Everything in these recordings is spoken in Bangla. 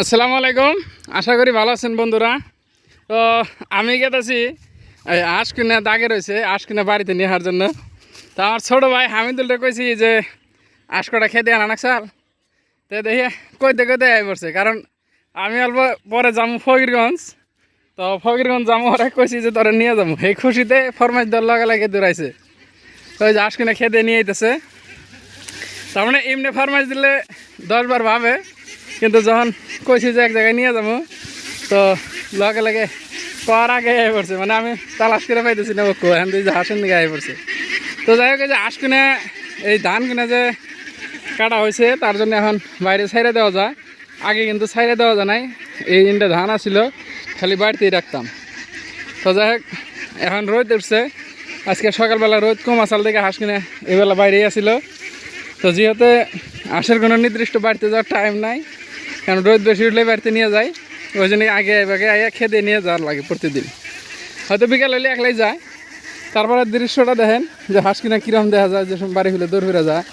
আসসালামু আলাইকুম। আশা করি ভালো আছেন বন্ধুরা। তো আমি গেতেছি আঁশ কিনে দাগে রয়েছে আঁশ কিনে বাড়িতে আসার জন্য। তো আমার ছোটো ভাই হামিদুলটা কইছি যে আঁশ কটা খেতে আনা চাল। তো দেখি কইতে কইতে আই পড়ছে, কারণ আমি অল্প পরে যাব ফকিরগঞ্জ। তো ফকিরগঞ্জ যাব ওরা কইছি যে, তোরা নিয়ে যাব এই খুশিতে ফরমাইশ দল লগে লাগে দৌড়াইছে। তো যে আঁশ কিনে খেতে নিয়ে আইতেছে। তার মানে এমনি ফরমাইশ দিলে দশবার ভাবে। কিন্তু যখন কইছি যে এক জায়গায় নিয়ে যাব, তো লগে লগে কর আগে আই পড়ছে। মানে আমি তালাশ করে পাইতেছি না ওকে এখন যে হাঁসের দিকে আই পড়ছে। তো যাই হোক যে আঁশ কিনে এই ধান কিনে যে কাটা হয়েছে, তার জন্য এখন বাইরে ছাইড়ে দেওয়া যায়। আগে কিন্তু ছাইড়ে দেওয়া যায় নাই, এই দিনটা ধান আসছিল খালি বাড়িতেই রাখতাম। তো যাই হোক, এখন রোদ উঠছে। আজকে সকালবেলা রোদ কম আসাল থেকে হাঁস কিনে এবেলা বাইরেই আসিল তো যেহেতু আসার কোনো নির্দিষ্ট বাড়িতে যাওয়ার টাইম নাই কারণ রোদ বেশি উঠলে বাড়িতে নিয়ে যায়, ওই জন্য আগে আগে আগে খেতে নিয়ে যাওয়ার লাগে প্রতিদিন। হয়তো বিকাল হলে একলাই যায়, তারপরে দৃশ্যটা দেখেন যে হাঁস কিনা কীরকম দেখা যায় যেসব বাড়ি হলে দৌড় ফিরে যায়।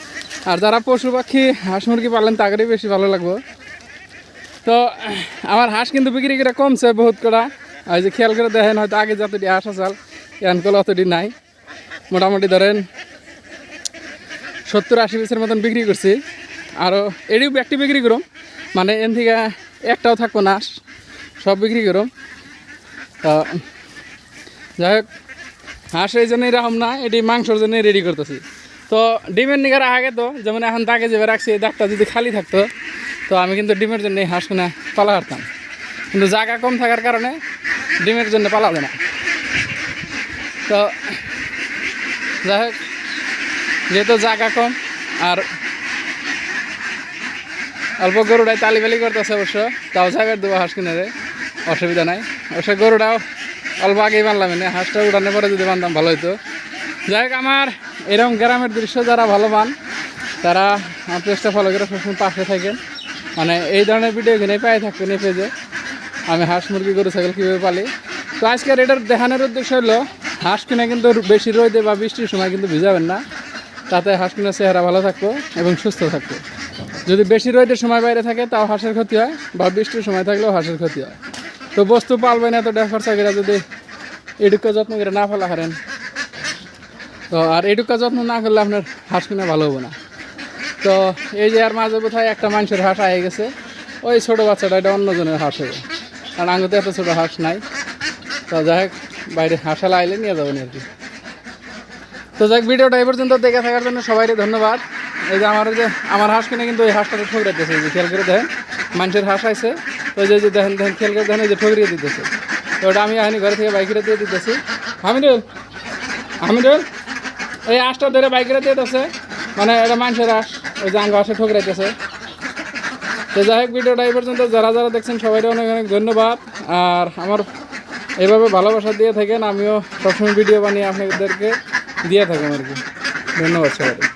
আর যারা পশু পাখি, হাঁস মুরগি পালেন তাদেরই বেশি ভালো লাগবে। তো, আমার হাঁস কিন্তু বিক্রি করে কমছে বহুত করা আর যে খেয়াল করে দেখেন, হয়তো আগে যতটি হাঁস আসাল এখন কল অতটি নাই। মোটামুটি ধরেন সত্তর আশি পিসের মতন বিক্রি করছি। আরও এটিও একটি বিক্রি করুম। মানে এন থেকে একটাও থাকব না, সব বিক্রি করুম। তো যাই হোক হাঁস এই জন্যই রাখুম না, এটি মাংসর জন্যই রেডি করতেছি। তো ডিমের নিগার আগে তো, যেমন এখন দাগে যে রাখছি, এই দাগটা যদি খালি থাকতো, তো আমি কিন্তু ডিমের জন্য এই হাঁস কিনা পালা হারতাম কিন্তু জায়গা কম থাকার কারণে ডিমের জন্য পালা না। তো যাই হোক, যেহেতু জায়গা কম, আর অল্প গরুটাই তালিবালি করতেছে অবশ্য। তাও জায়গার দেবো হাঁস কিনে রে। অসুবিধা নাই। অবশ্য গরুটাও অল্প আগেই বানলাম এনে। হাঁসটা উঠানোর পরে যদি বানতাম ভালো হতো যাই হোক, আমার এরকম গ্রামের দৃশ্য যারা ভালো পান, তারা পেজটা ফলো করে সবসময় পাশে থাকেন। মানে এই ধরনের ভিডিও কিনে পাই থাকবেন এই পেজে। আমি হাঁস, মুরগি, গরু, ছাগল কীভাবে পালি? তো আজকের এটার দেখানোর উদ্দেশ্য হলো, হাঁস কিনে কিন্তু বেশি রোদে বা বৃষ্টির সময় কিন্তু ভিজাবেন না। তাতে হাঁস কিনার চেহারা ভালো থাকতো এবং সুস্থ থাকব। যদি বেশি রোদের সময় বাইরে থাকে, তাও হাঁসের ক্ষতি হয়, বা বৃষ্টির সময় থাকলেও হাঁসের ক্ষতি হয়। তো বস্তু পালবে না এত ডেফার চাকরিরা যদি এটুকু যত্ন করে না ফেলা হারেন। তো আর এটুকু যত্ন না করলে আপনার হাঁস কিনা ভালো হব না। তো এই যে আর মাঝে বোধহয় একটা মানুষের হাঁস আয়ে গেছে, ওই ছোটো বাচ্চাটা এটা অন্যজনের হাঁস হবে। কারণ আঙুতে এত ছোটো হাঁস নাই। তো যাই হোক, বাইরে হাঁসালা আইলে নিয়ে যাবেন আর কি। তো যাক, ভিডিওটা এই পর্যন্ত দেখে থাকার জন্য সবাইকে ধন্যবাদ। এই যে আমার এই যে, আমার হাঁস কিনে কিন্তু ওই হাঁসটাকে ঠকরে দিতেছে যে খেয়াল করে দেখেন, মানুষের হাঁস আইছে। তো যে, এই যে দেখেন দেখেন, খেয়াল করে দেখেন, এই যে ঠকরিয়ে দিতেছে। তো ওটা আমি আইনি ঘরে থেকে বাইকেরে দিয়ে দিতেছি। হামিদুল হামিদুল, এই হাঁসটা ধরে বাইকেরে দিয়ে দিতেছে। মানে এটা মানুষের হাঁস, ওই যে আঙ্গ হাঁসে ঠকরাইতেছে তো যাই হোক, ভিডিওটা এই পর্যন্ত, যারা যারা দেখছেন, সবাইকে অনেক অনেক ধন্যবাদ। আর আমার এভাবে ভালোবাসা দিয়ে থাকেন, আমিও সবসময় ভিডিও বানিয়ে আপনাদেরকে দিয়ে থাকুন আর কি। ধন্যবাদ সবাই